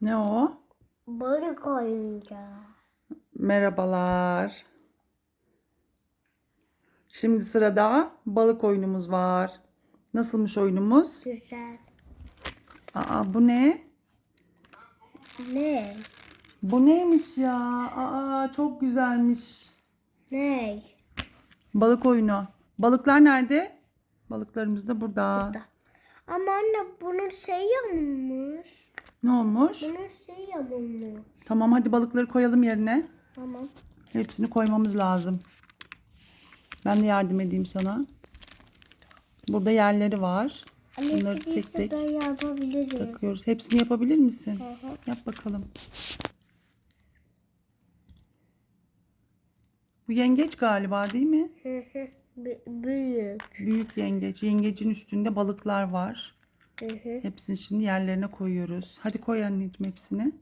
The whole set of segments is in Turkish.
Ne o? Balık oyuncağı. Merhabalar. Şimdi sırada balık oyunumuz var. Nasılmış oyunumuz? Güzel. Aa bu ne? Ne? Bu neymiş ya? Aa çok güzelmiş. Ne? Balık oyunu. Balıklar nerede? Balıklarımız da burada. Ama anne bunun şey yamulmuş. Ne olmuş? Bunun şey yamulmuş. Tamam hadi balıkları koyalım yerine. Tamam. Hepsini koymamız lazım. Ben de yardım edeyim sana. Burada yerleri var. Anne Bunları tek tek ben yapabilirim. takıyoruz. Hepsini yapabilir misin? Hı. Yap bakalım. Bu yengeç galiba değil mi? Hı hı. Büyük. Büyük yengeç. Yengecin üstünde balıklar var. Hı hı. Hepsini şimdi yerlerine koyuyoruz. Hadi koy anneciğim hepsini.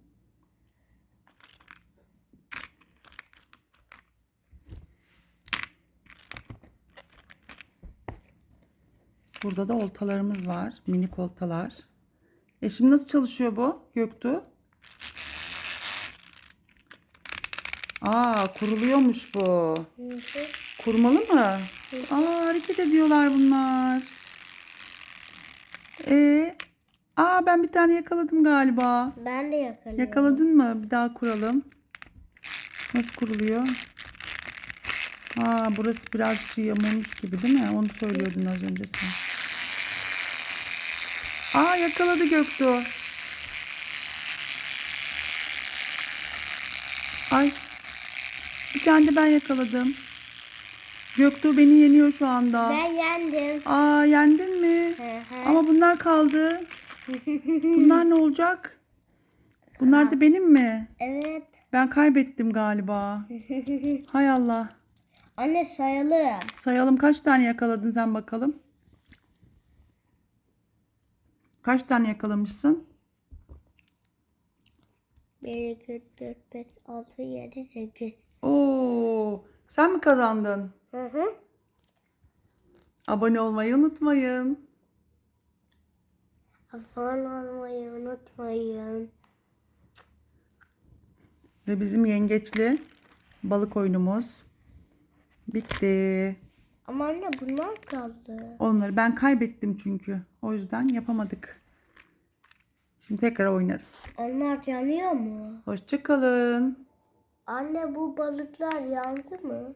Burada da oltalarımız var. Minik oltalar. E şimdi nasıl çalışıyor bu Göktuğ? Aa kuruluyormuş bu. Hı hı. Kurmalı mı? Aa hareket ediyorlar bunlar. E, aa ben bir tane yakaladım galiba. Ben de yakalıyorum. Yakaladın mı? Bir daha kuralım. Nasıl kuruluyor? Aa burası biraz yamulmuş gibi değil mi? Onu söylüyordun az önce sen. Aa yakaladı Göktuğ. Ay. Bir tane de ben yakaladım. Göktuğ beni yeniyor şu anda. Ben yendim. Aa yendin mi? Hı hı. Ama bunlar kaldı. Bunlar ne olacak? Bunlar da benim mi? Evet. Ben kaybettim galiba. Hay Allah. Anne sayalım. Sayalım kaç tane yakaladın sen bakalım. Kaç tane yakalamışsın? 1, 2, 4, 5, 6, 7, 8. Oo, sen mi kazandın? Hı hı. Abone olmayı unutmayın. Abone olmayı unutmayın. Ve bizim yengeçli balık oyunumuz bitti. Ama anne bunlar kaldı. Onları ben kaybettim çünkü. O yüzden yapamadık. Şimdi tekrar oynarız. Onlar yanıyor mu? Hoşçakalın. Anne bu balıklar yandı mı?